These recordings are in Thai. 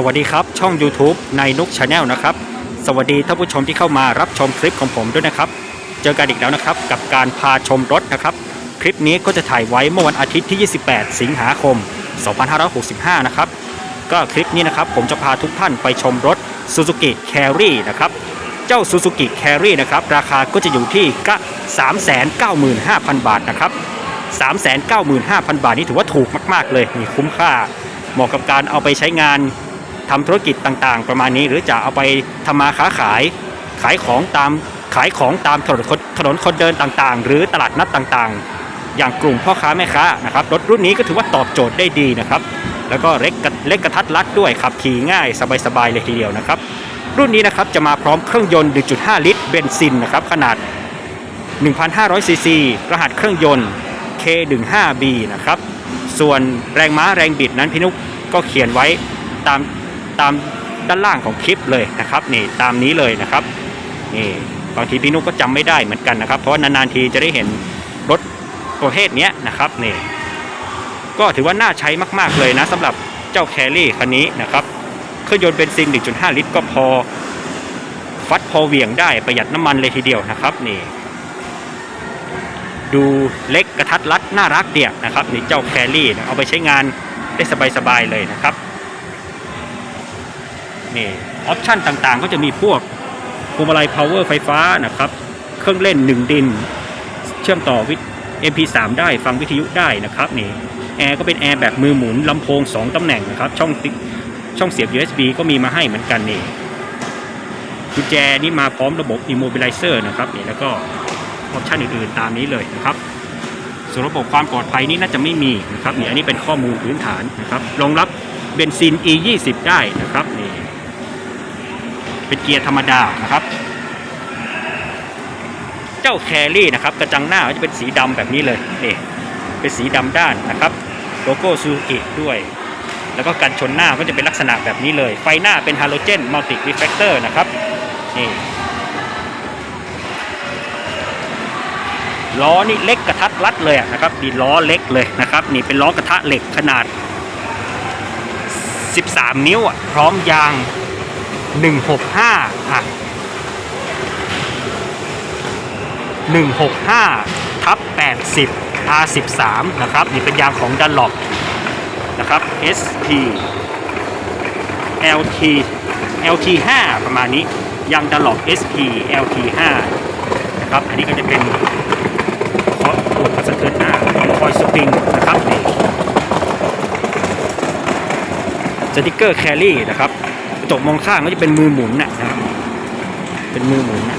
สวัสดีครับ ช่อง YouTube ในนุกชาแนลนะครับ สวัสดีท่านผู้ชมที่เข้ามารับชมคลิปของผมด้วยนะครับ เจอกันอีกแล้วนะครับ กับการพาชมรถนะครับ คลิปนี้ก็จะถ่ายไว้เมื่อวันอาทิตย์ที่ 28 สิงหาคม 2565 นะครับ ก็คลิปนี้นะครับผมจะพาทุกท่านไปชมรถ Suzuki Carry นะครับ เจ้า Suzuki Carry นะครับ ราคาก็จะอยู่ที่กะ395,000 บาทนะครับ 395,000 บาทนี่ถือว่าถูกมาก ๆ เลยนี่คุ้มค่าเหมาะกับการเอาไปใช้งาน ทำธุรกิจต่างๆ ประมาณนี้ หรือจะเอาไปทำมาค้าขาย ขายของตามขายของตามถนนคนถนนคนเดินต่างๆ หรือตลาดนัดต่างๆ อย่างกลุ่มพ่อค้าแม่ค้านะครับรถรุ่นนี้ก็ถือว่าตอบโจทย์ได้ดีนะครับ แล้วก็เล็กกระเล็กกระทัดรัดด้วยขับขี่ง่ายสบายๆเลยทีเดียวนะครับ รุ่นนี้นะครับจะมาพร้อมเครื่องยนต์ 1.5 ลิตรเบนซินนะครับขนาด 1,500 ซีซีรหัสเครื่องยนต์ K15B นะครับ ส่วนแรงม้าแรงบิดนั้นพี่นุกก็เขียนไว้ตาม ตามด้านล่างของคลิปเลยนะครับนี่ตามนี้เลยนะครับนี่บางทีพี่นุ๊กก็จำไม่ได้เหมือนกันนะครับ เพราะว่านานๆทีจะได้เห็นรถประเภทนี้นะครับนี่ก็ถือว่าน่าใช้มากๆเลยนะสำหรับเจ้าแครี่คันนี้นะครับเครื่องยนต์เบนซิน 1.5 ลิตร ก็พอฟัดพอเวียงได้ประหยัดน้ำมันเลยทีเดียวนะครับนี่ดูเล็กกระทัดรัดน่ารักเดียนะครับนี่เจ้าแครี่เอาไปใช้งานได้สบายๆเลยนะครับ นี่ออปชั่นต่างๆ ก็จะมีพวกพวงมาลัย power ไฟฟ้านะครับ เครื่องเล่น 1 ดิน เชื่อมต่อวิท MP3 ได้ฟังวิทยุได้นะครับนี่แอร์ก็เป็นแอร์แบบมือหมุนลำโพง 2 ตำแหน่งนะครับ ช่องติช่องเสียบ USB ก็มีมาให้เหมือนกันนี่กุญแจนี่มาพร้อมระบบ immobilizer นะครับนี่แล้วก็ออปชันอื่นๆตามนี้เลยนะครับส่วนระบบความปลอดภัยนี่น่าจะไม่มีนะครับนี่อันนี้เป็นข้อมูลพื้นฐานนะครับรองรับเบนซิน E 2 0 ได้นะครับ เป็นเกียร์ธรรมดานะครับ เจ้าแครี่นะครับกระจังหน้าก็จะเป็นสีดำแบบนี้เลยนี่เป็นสีดำด้านนะครับโลโก้ซูกิด้วย แล้วก็กันชนหน้าก็จะเป็นลักษณะแบบนี้เลย ไฟหน้าเป็นฮาโลเจนมัลติรีเฟกเตอร์นะครับนี่ล้อนี่เล็กกระทัดรัดเลยนะครับดีล้อเล็กเลยนะครับ นี่เป็นล้อกระทะเหล็กขนาด 13 นิ้วอะพร้อมยาง 165อะ165ทับ80 R13 นะครับ นี่เป็นยางของดันล็อกนะครับ SP LT LT5 ประมาณนี้ยางดันล็อก SP LT5 นะครับ อันนี้ก็จะเป็นเคาะตัวกระสะเทือนหน้าคอยสปริงนะครับนี่สติกเกอร์แครี่นะครับ จกมองข้างก็จะเป็นมือหมุนนะนะครับ เป็นมือหมุนนะ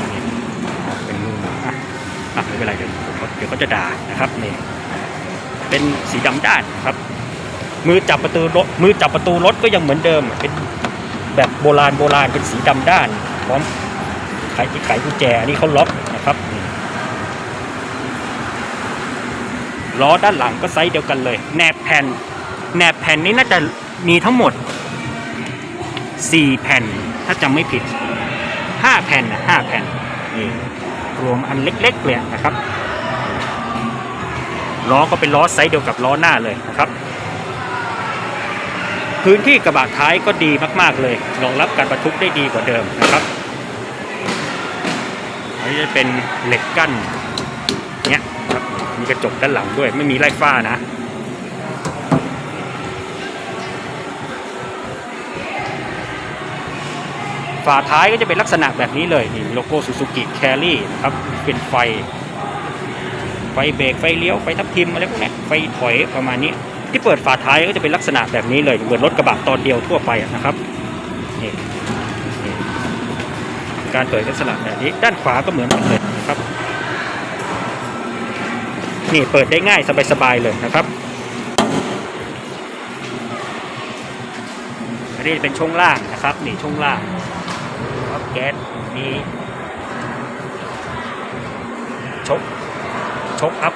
เป็นมือหมุนอะอะไม่เป็นไรเดี๋ยวเดี๋ยวเขาจะด่านะครับนี่เป็นสีดำด้านครับ มือจับประตูรถมือจับประตูรถก็ยังเหมือนเดิม เป็นแบบโบราณโบราณเป็นสีดำด้านพร้อมไขที่ไขกุญแจอันนี่เขาล็อกนะครับนี่ล้อด้านหลังก็ไซส์เดียวกันเลยแหนบแผ่นแหนบแผ่นนี้น่าจะมีทั้งหมด 4 แผ่น ถ้าจำไม่ผิด 5 แผ่นนะ5แผ่นนี่รวมอันเล็กๆเลยนะครับ ล้อก็เป็นล้อไซส์เดียวกับล้อหน้าเลยนะครับ พื้นที่กระบะท้ายก็ดีมากๆเลยรองรับการบรรทุกได้ดีกว่าเดิมนะครับอันนี้จะเป็นเหล็กกั้นเนี้ยครับมีกระจกด้านหลังด้วยไม่มีไล่ฟ้านะ ฝาท้ายก็จะเป็นลักษณะแบบนี้เลยนี่โลโก้ซูซูกิแครี่นะครับเป็นไฟ ไฟเบรกไฟเลี้ยวไฟทับทิมอะไรพวกนี้ไฟถอยประมาณนี้ ที่เปิดฝาท้ายก็จะเป็นลักษณะแบบนี้เลยเหมือนรถกระบะตอนเดียวทั่วไปนะครับนี่การเปิดลักษณะแบบนี้ด้านขวาก็เหมือนกันเลยนะครับนี่เปิดได้ง่ายสบายๆเลยนะครับอันนี้เป็นช่วงล่างนะครับนี่ช่วงล่าง สมีชกชกอัพ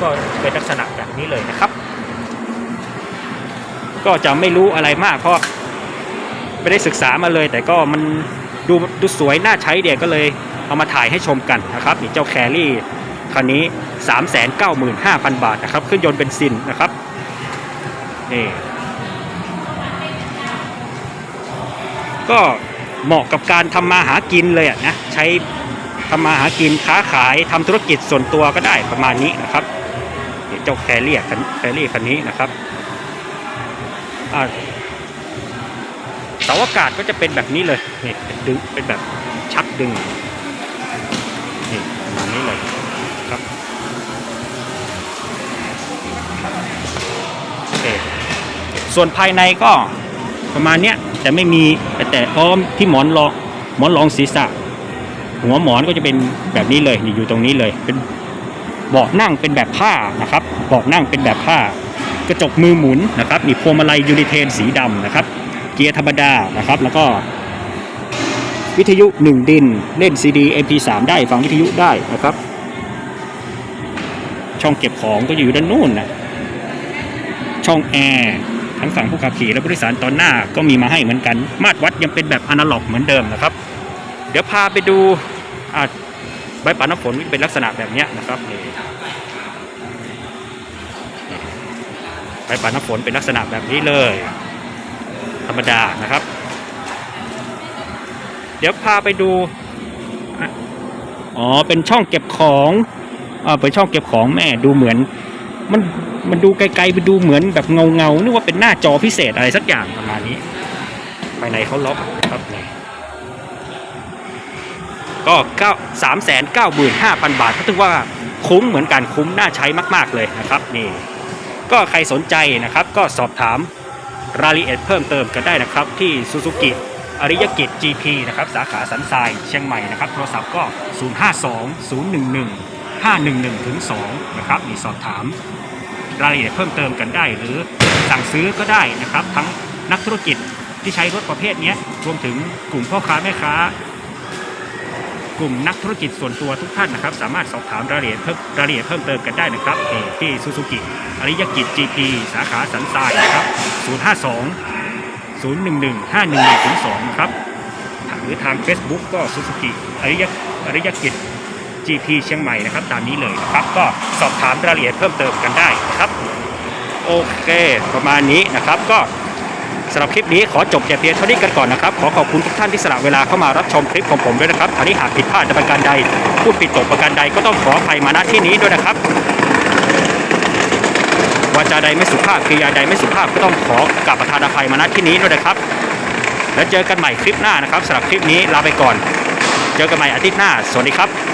ก็เป็นลักษณะแบบนี้เลยนะครับ ก็จะไม่รู้อะไรมากเพราะไม่ได้ศึกษามาเลย แต่ก็มันดูดูสวยน่าใช้เดียก็เลยเอามาถ่ายให้ชมกันนะครับนี่เจ้าแครี่คันนี้ 395,000 บาทนะครับเครื่องยนต์เบนซินนะครับนี่ก็ เหมาะกับการทำมาหากินเลยอะนะใช้ทำมาหากินค้าขายทำธุรกิจส่วนตัวก็ได้ประมาณนี้นะครับเจ้าแครี่คันแครี่คันนี้นะครับอ่าเสาอากาศก็จะเป็นแบบนี้เลยนี่เป็นดึงเป็นแบบชักดึงนี่ประมาณนี้เลยครับโอเคส่วนภายในก็ ประมาณเนี้ยแต่ไม่มีแต่พร้อมที่หมอนรองหมอนรองศีรษะ หัวหมอนก็จะเป็นแบบนี้เลยนี่อยู่ตรงนี้เลยเป็นเบาะนั่งเป็นแบบผ้านะครับเบาะนั่งเป็นแบบผ้า กระจกมือหมุนนะครับนี่พวงมาลัยยูนิเทนสีดำนะครับ เกียร์ธรรมดานะครับ แล้วก็วิทยุ 1 ดินเล่น CD MP3 ได้ฟังวิทยุได้นะครับ ช่องเก็บของก็อยู่ด้านนู่นนะช่องแอร์ ทั้งฝั่งผู้ขับขี่และผู้โดยสารตอนหน้าก็มีมาให้เหมือนกัน มาตรวัดยังเป็นแบบอนาล็อกเหมือนเดิมนะครับ เดี๋ยวพาไปดูใบปัดน้ำฝนเป็นลักษณะแบบนี้นะครับใบปัดน้ำฝนเป็นลักษณะแบบนี้เลย ธรรมดานะครับ เดี๋ยวพาไปดูอ๋อเป็นช่องเก็บของอ่าเป็นช่องเก็บของแม่ดูเหมือน มันมันดูไกลๆไปดูเหมือนแบบเงาเงานึกว่าเป็นหน้าจอพิเศษอะไรสักอย่างประมาณนี้ภายในเขาล็อกครับนี่ก็3 9 5 0 0 0บาทก็ถือว่าคุ้มเหมือนกันคุ้มน่าใช้มากๆเลยนะครับนี่ก็ใครสนใจนะครับก็สอบถามรายละเอียดเพิ่มเติมกันได้นะครับที่ซูซูกิ อริยกิจ GP นะครับสาขาสันทรายเชียงใหม่นะครับโทรศัพท์ก็ 052 011 511ถึง2นะครับนี่สอบถามรายละเอียดเพิ่มเติมกันได้ หรือสั่งซื้อก็ได้นะครับ ทั้งนักธุรกิจที่ใช้รถประเภทนี้รวมถึงกลุ่มพ่อค้าแม่ค้า กลุ่มนักธุรกิจส่วนตัวทุกท่านนะครับ สามารถสอบถามรายละเอียดเพิ่มรายละเอียดเพิ่มเติมกันได้นะครับที่ซูซูกิอริยกิจ GP สาขาสันทรายนะครับ 052 011 511ถึง2นะครับ หรือทาง Facebook ก็ซูซูกิอริยอริยกิจ GP เชียงใหม่นะครับ ตามนี้เลยนะครับ ก็สอบถามรายละเอียดเพิ่มเติมกันได้นะครับ โอเค ประมาณนี้นะครับก็สำหรับคลิปนี้ขอจบแต่เพียงเท่านี้กันก่อนนะครับ ขอขอบคุณทุกท่านที่สละเวลาเข้ามารับชมคลิปของผมด้วยนะครับท่านี้หากผิดพลาดในประการใด พูดผิดตกประการใดก็ต้องขออภัยมาณที่นี้ด้วยนะครับ วาจาใดไม่สุภาพกิริยาใดไม่สุภาพก็ต้องขอกราบประทานอภัยมาณที่นี้ด้วยนะครับ แล้วเจอกันใหม่คลิปหน้านะครับสำหรับคลิปนี้ลาไปก่อน เจอกันใหม่อาทิตย์หน้า สวัสดีครับ